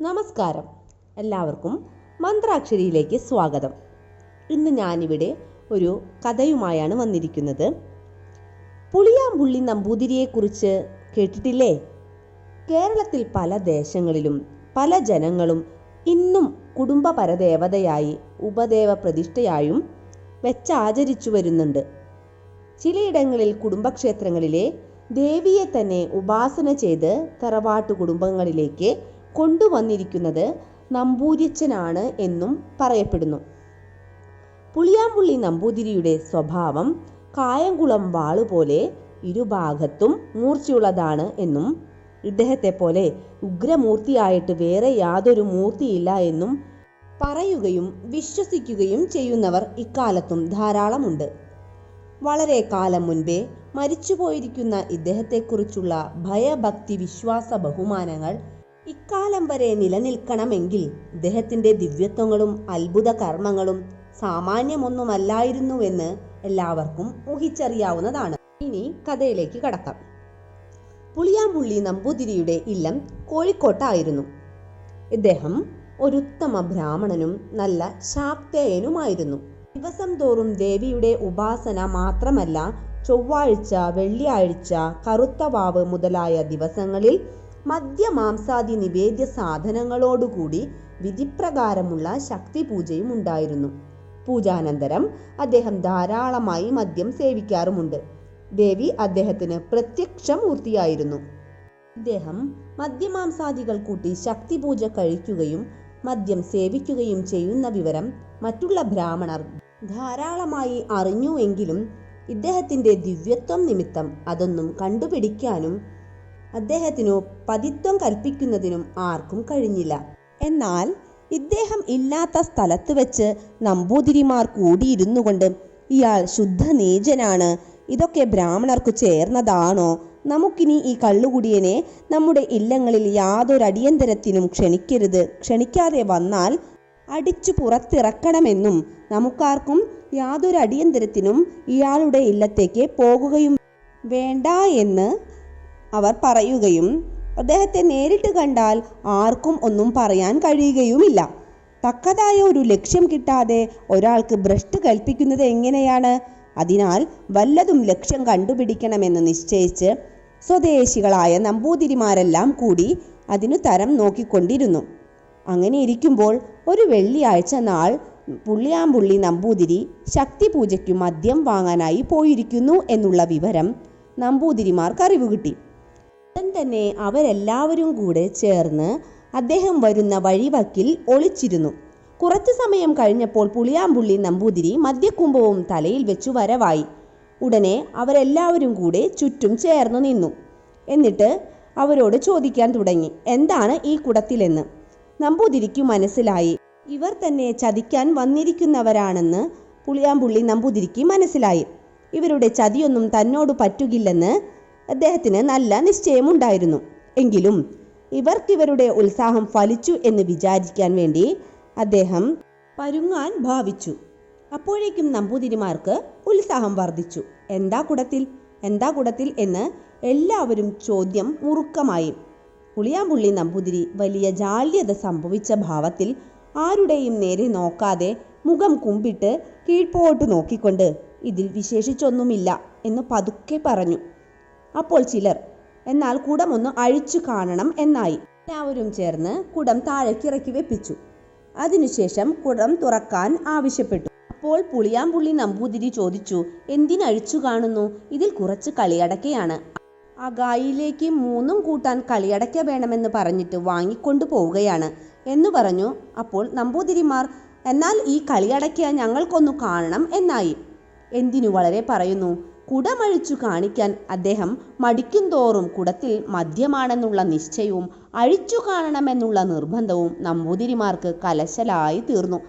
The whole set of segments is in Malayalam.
നമസ്കാരം. എല്ലാവർക്കും മന്ത്രാക്ഷരിയിലേക്ക് സ്വാഗതം. ഇന്ന് ഞാനിവിടെ ഒരു കഥയുമായാണ് വന്നിരിക്കുന്നത്. പുളിയാമ്പുള്ളി നമ്പൂതിരിയെക്കുറിച്ച് കേട്ടിട്ടില്ലേ? കേരളത്തിൽ പല ദേശങ്ങളിലും പല ജനങ്ങളും ഇന്നും കുടുംബപരദേവതയായി ഉപദേവ പ്രതിഷ്ഠയായും വെച്ചാചരിച്ചു വരുന്നുണ്ട്. ചിലയിടങ്ങളിൽ കുടുംബക്ഷേത്രങ്ങളിലെ ദേവിയെ തന്നെ ഉപാസന ചെയ്ത് തറവാട്ടു കുടുംബങ്ങളിലേക്ക് കൊണ്ടുവന്നിരിക്കുന്നത് നമ്പൂതിരിച്ചനാണ് എന്നും പറയപ്പെടുന്നു. പുളിയാമ്പുള്ളി നമ്പൂതിരിയുടെ സ്വഭാവം കായംകുളം വാളുപോലെ ഇരുഭാഗത്തും മൂർച്ചയുള്ളതാണ് എന്നും ഇദ്ദേഹത്തെ പോലെ ഉഗ്രമൂർത്തിയായിട്ട് വേറെ യാതൊരു മൂർത്തിയില്ല എന്നും പറയുകയും വിശ്വസിക്കുകയും ചെയ്യുന്നവർ ഇക്കാലത്തും ധാരാളമുണ്ട്. വളരെ കാലം മുൻപേ മരിച്ചുപോയിരിക്കുന്ന ഇദ്ദേഹത്തെക്കുറിച്ചുള്ള ഭയഭക്തി വിശ്വാസ ബഹുമാനങ്ങൾ ഇക്കാലം വരെ നിലനിൽക്കണമെങ്കിൽ ഇദ്ദേഹത്തിന്റെ ദിവ്യത്വങ്ങളും അത്ഭുത കർമ്മങ്ങളും സാമാന്യമൊന്നുമല്ലായിരുന്നുവെന്ന് എല്ലാവർക്കും ഊഹിച്ചറിയാവുന്നതാണ്. ഇനി കഥയിലേക്ക് കടക്കാം. പുളിയാമ്പുള്ളി നമ്പൂതിരിയുടെ ഇല്ലം കോഴിക്കോട്ടായിരുന്നു. ഇദ്ദേഹം ഒരുത്തമ ബ്രാഹ്മണനും നല്ല ശാക്തേയനുമായിരുന്നു. ദിവസം തോറും ദേവിയുടെ ഉപാസന മാത്രമല്ല ചൊവ്വാഴ്ച വെള്ളിയാഴ്ച കറുത്തവാവ് മുതലായ ദിവസങ്ങളിൽ മദ്യമാംസാദി നിവേദ്യ സാധനങ്ങളോടുകൂടി വിധിപ്രകാരമുള്ള ശക്തി പൂജയും ഉണ്ടായിരുന്നു. പൂജാനന്തരം അദ്ദേഹം ധാരാളമായി മദ്യം സേവിക്കാറുമുണ്ട്. ദേവി അദ്ദേഹത്തിന് പ്രത്യക്ഷ മൂർത്തിയായിരുന്നു. ഇദ്ദേഹം മദ്യമാംസാദികൾ കൂട്ടി ശക്തി പൂജ കഴിക്കുകയും മദ്യം സേവിക്കുകയും ചെയ്യുന്ന വിവരം മറ്റുള്ള ബ്രാഹ്മണർ ധാരാളമായി അറിഞ്ഞുവെങ്കിലും ഇദ്ദേഹത്തിന്റെ ദിവ്യത്വം നിമിത്തം അതൊന്നും കണ്ടുപിടിക്കാനും അദ്ദേഹത്തിനു പതിത്വം കൽപ്പിക്കുന്നതിനും ആർക്കും കഴിഞ്ഞില്ല. എന്നാൽ ഇദ്ദേഹം ഇല്ലാത്ത സ്ഥലത്ത് വെച്ച് നമ്പൂതിരിമാർ കൂടിയിരുന്നു കൊണ്ട് ഇയാൾ ശുദ്ധ നീചനാണ് ഇതൊക്കെ ബ്രാഹ്മണർക്ക് ചേർന്നതാണോ? നമുക്കിനി ഈ കള്ളുകുടിയനെ നമ്മുടെ ഇല്ലങ്ങളിൽ യാതൊരു അടിയന്തരത്തിനും ക്ഷണിക്കരുത്. ക്ഷണിക്കാതെ വന്നാൽ അടിച്ചു പുറത്തിറക്കണമെന്നും നമുക്കാർക്കും യാതൊരു അടിയന്തരത്തിനും ഇയാളുടെ ഇല്ലത്തേക്ക് പോകുകയും വേണ്ട എന്ന് അവർ പറയുകയും അദ്ദേഹത്തെ നേരിട്ട് കണ്ടാൽ ആർക്കും ഒന്നും പറയാൻ കഴിയുകയുമില്ല. തക്കതായ ഒരു ലക്ഷ്യം കിട്ടാതെ ഒരാൾക്ക് ഭ്രഷ്ട് കൽപ്പിക്കുന്നത് എങ്ങനെയാണ്? അതിനാൽ വല്ലതും ലക്ഷ്യം കണ്ടുപിടിക്കണമെന്ന് നിശ്ചയിച്ച് സ്വദേശികളായ നമ്പൂതിരിമാരെല്ലാം കൂടി അതിനു തരം നോക്കിക്കൊണ്ടിരുന്നു. അങ്ങനെ ഇരിക്കുമ്പോൾ ഒരു വെള്ളിയാഴ്ച നാൾ പുള്ളിയാമ്പുള്ളി നമ്പൂതിരി ശക്തി പൂജയ്ക്കു മദ്യം വാങ്ങാനായി പോയിരിക്കുന്നു എന്നുള്ള വിവരം നമ്പൂതിരിമാർക്ക് അറിവ് കിട്ടി. ഉടൻ തന്നെ അവരെല്ലാവരും കൂടെ ചേർന്ന് അദ്ദേഹം വരുന്ന വഴിവക്കിൽ ഒളിച്ചിരുന്നു. കുറച്ചു സമയം കഴിഞ്ഞപ്പോൾ പുളിയാമ്പുള്ളി നമ്പൂതിരി മദ്യക്കുംഭവും തലയിൽ വെച്ചു വരവായി. ഉടനെ അവരെല്ലാവരും കൂടെ ചുറ്റും ചേർന്നു നിന്നു. എന്നിട്ട് അവരോട് ചോദിക്കാൻ തുടങ്ങി എന്താണ് ഈ കുടത്തിലെന്ന്? നമ്പൂതിരിക്കു മനസ്സിലായി. ഇവർ തന്നെ ചതിക്കാൻ വന്നിരിക്കുന്നവരാണെന്ന് പുളിയാമ്പുള്ളി നമ്പൂതിരിക്ക് മനസ്സിലായി. ഇവരുടെ ചതിയൊന്നും തന്നോട് പറ്റുകില്ലെന്ന് അദ്ദേഹത്തിന് നല്ല നിശ്ചയമുണ്ടായിരുന്നു. എങ്കിലും ഇവർക്കിവരുടെ ഉത്സാഹം ഫലിച്ചു എന്ന് വിചാരിക്കാൻ വേണ്ടി അദ്ദേഹം പരുങ്ങാൻ ഭാവിച്ചു. അപ്പോഴേക്കും നമ്പൂതിരിമാർക്ക് ഉത്സാഹം വർദ്ധിച്ചു. എന്താ കുടത്തിൽ? എന്താ കുടത്തിൽ? എന്ന് എല്ലാവരും ചോദ്യം മുറുക്കമായി. പുളിയാമ്പുള്ളി നമ്പൂതിരി വലിയ ജാല്യത സംഭവിച്ച ഭാവത്തിൽ ആരുടെയും നേരെ നോക്കാതെ മുഖം കുമ്പിട്ട് കീഴ്പോട്ട് നോക്കിക്കൊണ്ട് ഇതിൽ വിശേഷിച്ചൊന്നുമില്ല എന്ന് പതുക്കെ പറഞ്ഞു. അപ്പോൾ ചിലർ എന്നാൽ കുടമൊന്ന് അഴിച്ചു കാണണം എന്നായി. എല്ലാവരും ചേർന്ന് കുടം താഴേക്കിറക്കി വെപ്പിച്ചു. അതിനുശേഷം കുടം തുറക്കാൻ ആവശ്യപ്പെട്ടു. അപ്പോൾ പുളിയാമ്പുള്ളി നമ്പൂതിരി ചോദിച്ചു എന്തിനഴിച്ചു കാണുന്നു? ഇതിൽ കുറച്ച് കളിയടക്കയാണ്. ആ ഗായിലേക്ക് മൂന്നും കൂട്ടാൻ കളിയടക്ക വേണമെന്ന് പറഞ്ഞിട്ട് വാങ്ങിക്കൊണ്ടു പോവുകയാണ് എന്നു പറഞ്ഞു. അപ്പോൾ നമ്പൂതിരിമാർ എന്നാൽ ഈ കളിയടക്ക ഞങ്ങൾക്കൊന്നു കാണണം എന്നായി. എന്തിനു വളരെ പറയുന്നു? കുടമഴിച്ചു കാണിക്കാൻ അദ്ദേഹം മടിക്കും തോറും കുടത്തിൽ മദ്യമാണെന്നുള്ള നിശ്ചയവും അഴിച്ചു കാണണമെന്നുള്ള നിർബന്ധവും നമ്പൂതിരിമാർക്ക് കലശലായി തീർന്നു.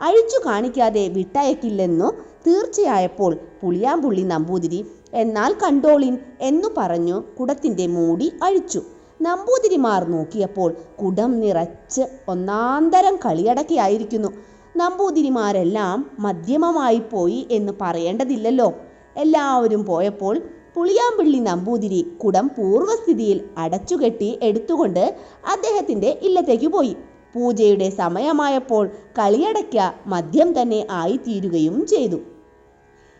അഴിച്ചു കാണിക്കാതെ വിട്ടയക്കില്ലെന്നു തീർച്ചയായപ്പോൾ പുളിയാമ്പുള്ളി നമ്പൂതിരി എന്നാൽ കണ്ടോളിൻ എന്നു പറഞ്ഞു കുടത്തിന്റെ മൂടി അഴിച്ചു. നമ്പൂതിരിമാർ നോക്കിയപ്പോൾ കുടം നിറച്ച് ഒന്നാന്തരം കളിയടക്കിയായിരിക്കുന്നു. നമ്പൂതിരിമാരെല്ലാം മധ്യമമായി പോയി എന്ന് പറയേണ്ടതില്ലല്ലോ. എല്ലാവരും പോയപ്പോൾ പുളിയാമ്പിള്ളി നമ്പൂതിരി കുടം പൂർവസ്ഥിതിയിൽ അടച്ചുകെട്ടി എടുത്തുകൊണ്ട് അദ്ദേഹത്തിന്റെ ഇല്ലത്തേക്ക് പോയി. പൂജയുടെ സമയമായപ്പോൾ കളിയടയ്ക്ക മദ്യം തന്നെ ആയിത്തീരുകയും ചെയ്തു.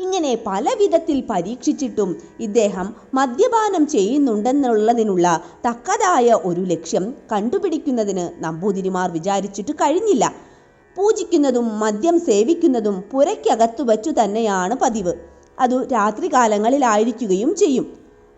ഇങ്ങനെ പല വിധത്തിൽ പരീക്ഷിച്ചിട്ടും ഇദ്ദേഹം മദ്യപാനം ചെയ്യുന്നുണ്ടെന്നുള്ളതിനുള്ള തക്കതായ ഒരു ലക്ഷ്യം കണ്ടുപിടിക്കുന്നതിന് നമ്പൂതിരിമാർ വിചാരിച്ചിട്ട് കഴിഞ്ഞില്ല. പൂജിക്കുന്നതും മദ്യം സേവിക്കുന്നതും പുരയ്ക്കകത്തു വച്ചു തന്നെയാണ് പതിവ്. അതു രാത്രികാലങ്ങളിലായിരിക്കുകയും ചെയ്യും.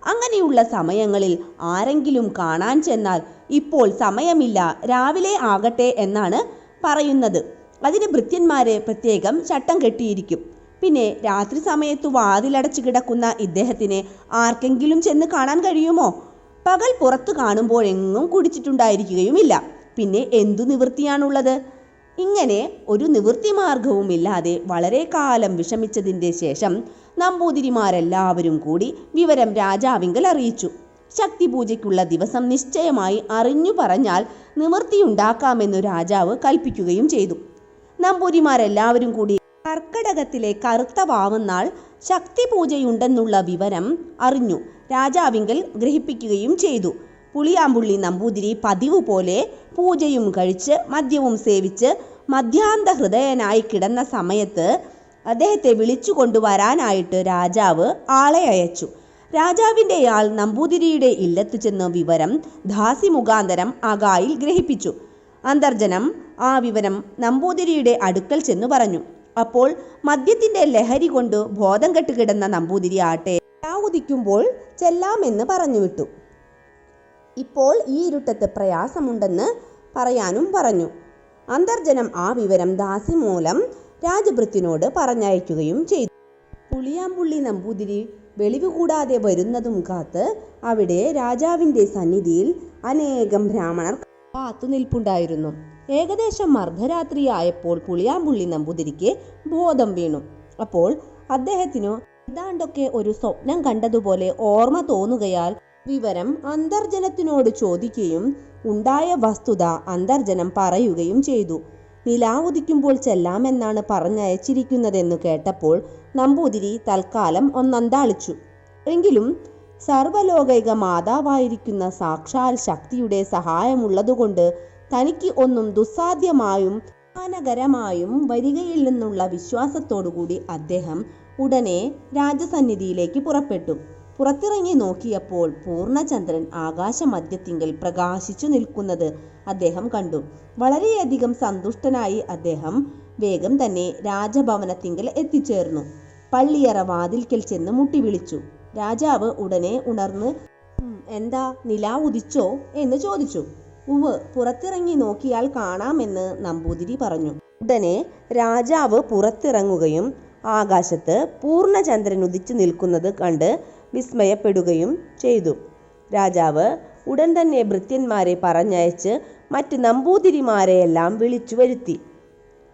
അങ്ങനെയുള്ള സമയങ്ങളിൽ ആരെങ്കിലും കാണാൻ ചെന്നാൽ ഇപ്പോൾ സമയമില്ല രാവിലെ ആകട്ടെ എന്നാണ് പറയുന്നത്. അതിന് ഭൃത്യന്മാരെ പ്രത്യേകം ചട്ടം കെട്ടിയിരിക്കും. പിന്നെ രാത്രി സമയത്ത് വാതിലടച്ചു കിടക്കുന്ന ഇദ്ദേഹത്തിനെ ആർക്കെങ്കിലും ചെന്ന് കാണാൻ കഴിയുമോ? പകൽ പുറത്തു കാണുമ്പോഴെങ്ങും കുടിച്ചിട്ടുണ്ടായിരിക്കുകയുമില്ല. പിന്നെ എന്തു നിവൃത്തിയാണുള്ളത്? ഇങ്ങനെ ഒരു നിവൃത്തി മാർഗവുമില്ലാതെ വളരെ കാലം വിഷമിച്ചതിന്റെ ശേഷം നമ്പൂതിരിമാരെല്ലാവരും കൂടി വിവരം രാജാവിങ്കൽ അറിയിച്ചു. ശക്തി പൂജയ്ക്കുള്ള ദിവസം നിശ്ചയമായി അറിഞ്ഞു പറഞ്ഞാൽ നിവൃത്തിയുണ്ടാക്കാമെന്നു രാജാവ് കൽപ്പിക്കുകയും ചെയ്തു. നമ്പൂതിരിമാരെല്ലാവരും കൂടി കർക്കടകത്തിലെ കറുത്ത വാവുന്നാൾ ശക്തി പൂജയുണ്ടെന്നുള്ള വിവരം അറിഞ്ഞു രാജാവിങ്കൽ ഗ്രഹിപ്പിക്കുകയും ചെയ്തു. പുളിയാമ്പുള്ളി നമ്പൂതിരി പതിവ് പോലെ പൂജയും കഴിച്ച് മദ്യവും സേവിച്ച് മധ്യാന്ത ഹൃദയനായി കിടന്ന സമയത്ത് അദ്ദേഹത്തെ വിളിച്ചു കൊണ്ടുവരാനായിട്ട് രാജാവ് ആളെ അയച്ചു. രാജാവിന്റെ ആൾ നമ്പൂതിരിയുടെ ഇല്ലത്ത് ചെന്ന് വിവരം ദാസി മുഖാന്തരം അകായിൽ ഗ്രഹിപ്പിച്ചു. അന്തർജനം ആ വിവരം നമ്പൂതിരിയുടെ അടുക്കൽ ചെന്നു പറഞ്ഞു. അപ്പോൾ മദ്യത്തിന്റെ ലഹരി കൊണ്ട് ബോധം കെട്ടുകിടന്ന നമ്പൂതിരി ആട്ടെ ഉദിക്കുമ്പോൾ ചെല്ലാമെന്ന് പറഞ്ഞു വിട്ടു. ഇപ്പോൾ ഈ ഇരുട്ടത്ത് പ്രയാസമുണ്ടെന്ന് പറയാനും പറഞ്ഞു. അന്തർജനം ആ വിവരം ദാസി മൂലം രാജഭൃത്തിനോട് പറഞ്ഞയക്കുകയും ചെയ്തു. പുളിയാമ്പുള്ളി നമ്പൂതിരി വെളിവ് കൂടാതെ വരുന്നതും കാത്ത് അവിടെ രാജാവിന്റെ സന്നിധിയിൽ അനേകം ബ്രാഹ്മണർ കാത്തുനിൽപ്പുണ്ടായിരുന്നു ഏകദേശം അർദ്ധരാത്രിയായപ്പോൾ പുളിയാമ്പുള്ളി നമ്പൂതിരിക്ക് ബോധം വീണു. അപ്പോൾ അദ്ദേഹത്തിനു ഏതാണ്ടൊക്കെ ഒരു സ്വപ്നം കണ്ടതുപോലെ ഓർമ്മ തോന്നുകയാൽ വിവരം അന്തർജനത്തിനോട് ചോദിക്കുകയും ഉണ്ടായ വസ്തുത അന്തർജനം പറയുകയും ചെയ്തു. നിലാവുദിക്കുമ്പോൾ ചെല്ലാമെന്നാണ് പറഞ്ഞയച്ചിരിക്കുന്നതെന്നു കേട്ടപ്പോൾ നമ്പൂതിരി തൽക്കാലം ഒന്നന്താളിച്ചു. എങ്കിലും സർവലോകൈക മാതാവായിരിക്കുന്ന സാക്ഷാൽ ശക്തിയുടെ സഹായമുള്ളതുകൊണ്ട് തനിക്ക് ഒന്നും ദുസ്സാധ്യമായും ാനകരമായും വരികയില്ലെന്നുള്ള വിശ്വാസത്തോടുകൂടി അദ്ദേഹം ഉടനെ രാജസന്നിധിയിലേക്ക് പുറപ്പെട്ടു. പുറത്തിറങ്ങി നോക്കിയപ്പോൾ പൂർണചന്ദ്രൻ ആകാശമധ്യത്തിങ്കൽ പ്രകാശിച്ചു നിൽക്കുന്നത് അദ്ദേഹം കണ്ടു. വളരെയധികം സന്തുഷ്ടനായി അദ്ദേഹം വേഗം തന്നെ രാജഭവനത്തിങ്കൽ എത്തിച്ചേർന്നു. പള്ളിയറ വാതിൽക്കൽ ചെന്ന് മുട്ടി വിളിച്ചു. രാജാവ് ഉടനെ ഉണർന്ന് എന്താ നിലാവ് ഉദിച്ചോ? എന്ന് ചോദിച്ചു. ഉവ് പുറത്തിറങ്ങി നോക്കിയാൽ കാണാമെന്ന് നമ്പൂതിരി പറഞ്ഞു. ഉടനെ രാജാവ് പുറത്തിറങ്ങുകയും ആകാശത്ത് പൂർണചന്ദ്രൻ ഉദിച്ചു നിൽക്കുന്നത് കണ്ട് വിസ്മയപ്പെടുകയും ചെയ്തു. രാജാവ് ഉടൻ തന്നെ ഭൃത്യന്മാരെ പറഞ്ഞയച്ച് മറ്റ് നമ്പൂതിരിമാരെയെല്ലാം വിളിച്ചു വരുത്തി.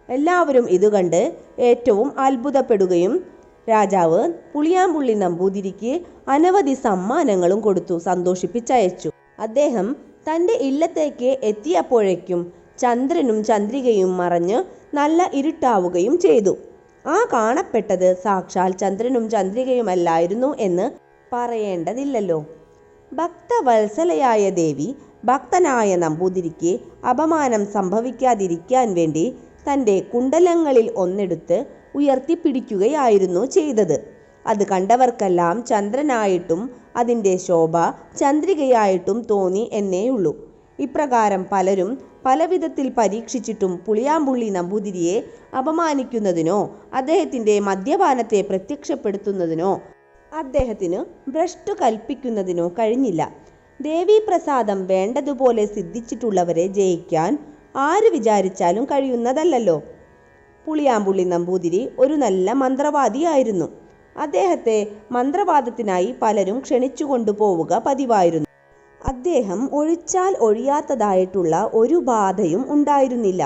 എല്ലാവരും ഇത് കണ്ട് ഏറ്റവും അത്ഭുതപ്പെടുകയും രാജാവ് പുളിയാമ്പുള്ളി നമ്പൂതിരിക്ക് അനവധി സമ്മാനങ്ങളും കൊടുത്തു സന്തോഷിപ്പിച്ചയച്ചു. അദ്ദേഹം തന്റെ ഇല്ലത്തേക്ക് എത്തിയപ്പോഴേക്കും ചന്ദ്രനും ചന്ദ്രികയും മറഞ്ഞ് നല്ല ഇരുട്ടാവുകയും ചെയ്തു. ആ കാണപ്പെട്ടത് സാക്ഷാൽ ചന്ദ്രനും ചന്ദ്രികയുമല്ലായിരുന്നു എന്ന് പറയേണ്ടതില്ലല്ലോ. ഭക്തവത്സലയായ ദേവി ഭക്തനായ നമ്പൂതിരിക്ക് അപമാനം സംഭവിക്കാതിരിക്കാൻ വേണ്ടി തന്റെ കുണ്ടലങ്ങളിൽ ഒന്നെടുത്ത് ഉയർത്തിപ്പിടിക്കുകയായിരുന്നു ചെയ്തത്. അത് കണ്ടവർക്കെല്ലാം ചന്ദ്രനായിട്ടും അതിന്റെ ശോഭ ചന്ദ്രികയായിട്ടും തോന്നി എന്നേയുള്ളൂ. ഇപ്രകാരം പലരും പലവിധത്തിൽ പരീക്ഷിച്ചിട്ടും പുളിയാമ്പുള്ളി നമ്പൂതിരിയെ അപമാനിക്കുന്നതിനോ അദ്ദേഹത്തിന്റെ മദ്യപാനത്തെ പ്രത്യക്ഷപ്പെടുത്തുന്നതിനോ അദ്ദേഹത്തിന് ഭ്രഷ്ടു കൽപ്പിക്കുന്നതിനോ കഴിഞ്ഞില്ല. ദേവീപ്രസാദം വേണ്ടതുപോലെ സിദ്ധിച്ചിട്ടുള്ളവരെ ജയിക്കാൻ ആര് വിചാരിച്ചാലും കഴിയുന്നതല്ലല്ലോ. പുളിയാമ്പുള്ളി നമ്പൂതിരി ഒരു നല്ല മന്ത്രവാദിയായിരുന്നു. അദ്ദേഹത്തെ മന്ത്രവാദത്തിനായി പലരും ക്ഷണിച്ചു കൊണ്ടുപോവുക പതിവായിരുന്നു. അദ്ദേഹം ഒഴിച്ചാൽ ഒഴിയാത്തതായിട്ടുള്ള ഒരു ബാധയും ഉണ്ടായിരുന്നില്ല.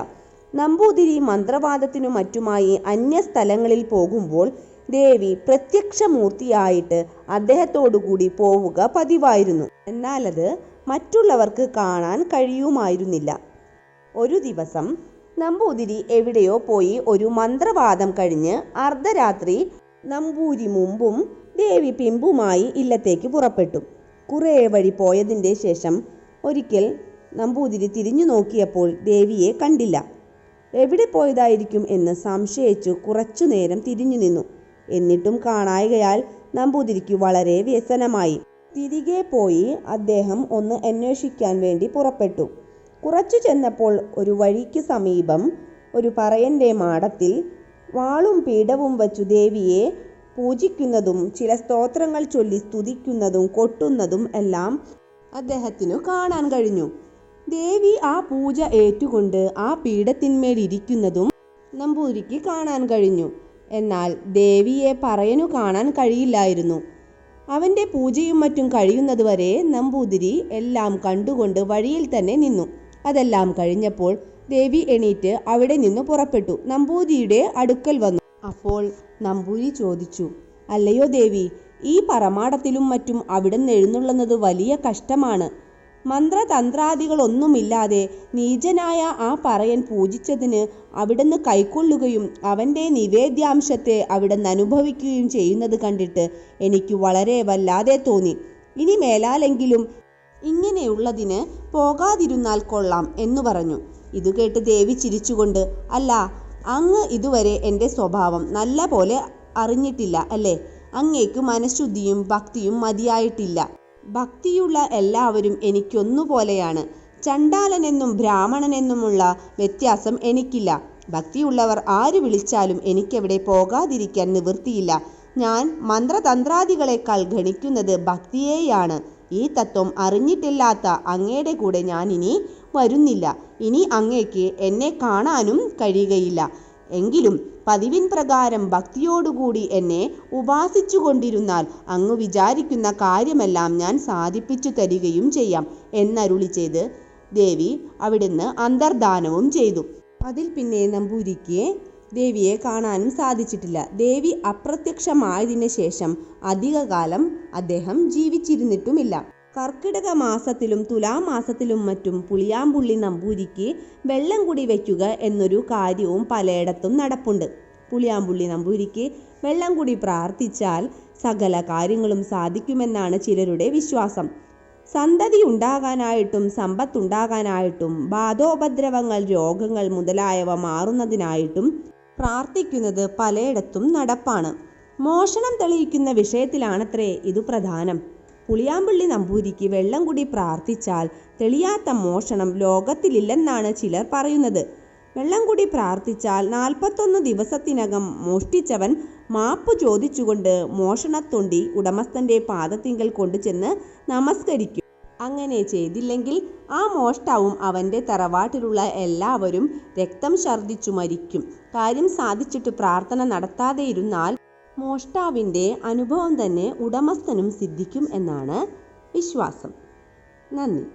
നമ്പൂതിരി മന്ത്രവാദത്തിനു മറ്റുമായി അന്യസ്ഥലങ്ങളിൽ പോകുമ്പോൾ ദേവി പ്രത്യക്ഷമൂർത്തിയായിട്ട് അദ്ദേഹത്തോടുകൂടി പോവുക പതിവായിരുന്നു. എന്നാലത് മറ്റുള്ളവർക്ക് കാണാൻ കഴിയുമായിരുന്നില്ല. ഒരു ദിവസം നമ്പൂതിരി എവിടെയോ പോയി ഒരു മന്ത്രവാദം കഴിഞ്ഞ് അർദ്ധരാത്രി നമ്പൂരി മുമ്പും ദേവി പിമ്പുമായി ഇല്ലത്തേക്ക് പുറപ്പെട്ടു. കുറേ വഴി പോയതിന്റെ ശേഷം ഒരിക്കൽ നമ്പൂതിരി തിരിഞ്ഞു നോക്കിയപ്പോൾ ദേവിയെ കണ്ടില്ല. എവിടെ പോയതായിരിക്കും? എന്ന് സംശയിച്ചു കുറച്ചു നേരം തിരിഞ്ഞു നിന്നു. എന്നിട്ടും കാണായകയാൽ നമ്പൂതിരിക്ക് വളരെ വ്യസനമായി. തിരികെ പോയി അദ്ദേഹം ഒന്ന് അന്വേഷിക്കാൻ വേണ്ടി പുറപ്പെട്ടു. കുറച്ചു ചെന്നപ്പോൾ ഒരു വഴിക്ക് സമീപം ഒരു പറയന്റെ മാടത്തിൽ വാളും പീഠവും വച്ചു ദേവിയെ പൂജിക്കുന്നതും ചില സ്തോത്രങ്ങൾ ചൊല്ലി സ്തുതിക്കുന്നതും കൊട്ടുന്നതും എല്ലാം അദ്ദേഹത്തിനു കാണാൻ കഴിഞ്ഞു. ദേവി ആ പൂജ ഏറ്റുകൊണ്ട് ആ പീഠത്തിന്മേൽ ഇരിക്കുന്നതും നമ്പൂതിരിക്ക് കാണാൻ കഴിഞ്ഞു. എന്നാൽ ദേവിയെ പറയനു കാണാൻ കഴിയില്ലായിരുന്നു. അവന്റെ പൂജയും മറ്റും കഴിയുന്നതുവരെ നമ്പൂതിരി എല്ലാം കണ്ടുകൊണ്ട് വഴിയിൽ തന്നെ നിന്നു. അതെല്ലാം കഴിഞ്ഞപ്പോൾ ദേവി എണീറ്റ് അവിടെ നിന്ന് പുറപ്പെട്ടു. നമ്പൂതിരിയുടെ അടുക്കൽ വന്നു. അപ്പോൾ നമ്പൂരി ചോദിച്ചു അല്ലയോ ദേവി ഈ പറമാടത്തിലും മറ്റും അവിടെ എഴുന്നള്ളുന്നത് വലിയ കഷ്ടമാണ്. മന്ത്രതന്ത്രാദികളൊന്നുമില്ലാതെ നീചനായ ആ പറയൻ പൂജിച്ചതിന് അവിടുന്ന് കൈക്കൊള്ളുകയും അവന്റെ നിവേദ്യാംശത്തെ അവിടുന്ന് അനുഭവിക്കുകയും ചെയ്യുന്നത് കണ്ടിട്ട് എനിക്ക് വളരെ വല്ലാതെ തോന്നി. ഇനി മേലാലെങ്കിലും ഇങ്ങനെയുള്ളതിന് പോകാതിരുന്നാൽ കൊള്ളാം എന്നു പറഞ്ഞു. ഇത് കേട്ട് ദേവി ചിരിച്ചുകൊണ്ട് അല്ല അങ്ങ് ഇതുവരെ എന്റെ സ്വഭാവം നല്ല പോലെ അറിഞ്ഞിട്ടില്ല അല്ലേ? അങ്ങേക്ക് മനഃശുദ്ധിയും ഭക്തിയും മതിയായിട്ടില്ല. ഭക്തിയുള്ള എല്ലാവരും എനിക്കൊന്നുപോലെയാണ്. ചണ്ടാലനെന്നും ബ്രാഹ്മണനെന്നുമുള്ള വ്യത്യാസം എനിക്കില്ല. ഭക്തിയുള്ളവർ ആര് വിളിച്ചാലും എനിക്കെവിടെ പോകാതിരിക്കാൻ നിവൃത്തിയില്ല. ഞാൻ മന്ത്രതന്ത്രാദികളെക്കാൾ ഗണിക്കുന്നത് ഭക്തിയെയാണ്. ഈ തത്വം അറിഞ്ഞിട്ടില്ലാത്ത അങ്ങയുടെ കൂടെ ഞാനിനി വരുന്നില്ല. ഇനി അങ്ങേക്ക് എന്നെ കാണാനും കഴിയുകയില്ല. എങ്കിലും പതിവിൻ പ്രകാരം ഭക്തിയോടുകൂടി എന്നെ ഉപാസിച്ചു കൊണ്ടിരുന്നാൽ അങ്ങ് വിചാരിക്കുന്ന കാര്യമെല്ലാം ഞാൻ സാധിപ്പിച്ചു തരികയും ചെയ്യാം എന്നരുളി ചെയ്ത് ദേവി അവിടുന്ന് അന്തർദാനവും ചെയ്തു. അതിൽ പിന്നെ നമ്പൂരിക്ക് ദേവിയെ കാണാനും സാധിച്ചിട്ടില്ല. ദേവി അപ്രത്യക്ഷമായതിനു ശേഷം അധികകാലം അദ്ദേഹം ജീവിച്ചിരുന്നിട്ടുമില്ല. കർക്കിടക മാസത്തിലും തുലാമാസത്തിലും മറ്റും പുളിയാമ്പുള്ളി നമ്പൂതിരിക്ക് വെള്ളം കൂടി വയ്ക്കുക എന്നൊരു കാര്യവും പലയിടത്തും നടപ്പുണ്ട്. പുളിയാമ്പുള്ളി നമ്പൂരിക്ക് വെള്ളം കൂടി പ്രാർത്ഥിച്ചാൽ സകല കാര്യങ്ങളും സാധിക്കുമെന്നാണ് ചിലരുടെ വിശ്വാസം. സന്തതി ഉണ്ടാകാനായിട്ടും സമ്പത്തുണ്ടാകാനായിട്ടും ബാധോപദ്രവങ്ങൾ രോഗങ്ങൾ മുതലായവ മാറുന്നതിനായിട്ടും പ്രാർത്ഥിക്കുന്നത് പലയിടത്തും നടപ്പാണ്. മോഷണം തെളിയിക്കുന്ന വിഷയത്തിലാണത്രേ ഇത് പ്രധാനം. പുളിയാമ്പള്ളി നമ്പൂതിരിക്ക് വെള്ളം കൂടി പ്രാർത്ഥിച്ചാൽ തെളിയാത്ത മോഷണം ലോകത്തിലില്ലെന്നാണ് ചിലർ പറയുന്നത്. വെള്ളം കൂടി പ്രാർത്ഥിച്ചാൽ നാൽപ്പത്തൊന്ന് ദിവസത്തിനകം മോഷ്ടിച്ചവൻ മാപ്പ് ചോദിച്ചുകൊണ്ട് മോഷണത്തൊണ്ടി ഉടമസ്ഥന്റെ പാദത്തിങ്കൽ കൊണ്ടുചെന്ന് നമസ്കരിക്കും. അങ്ങനെ ചെയ്തില്ലെങ്കിൽ ആ മോഷ്ടാവും അവന്റെ തറവാട്ടിലുള്ള എല്ലാവരും രക്തം ഛർദ്ദിച്ചു മരിക്കും. കാര്യം സാധിച്ചിട്ട് പ്രാർത്ഥന നടത്താതെ ഇരുന്നാൽ മോഷ്ടാവിന്റെ അനുഭവം തന്നെ ഉടമസ്ഥനും സിദ്ധിക്കും എന്നാണ് വിശ്വാസം. നന്ദി.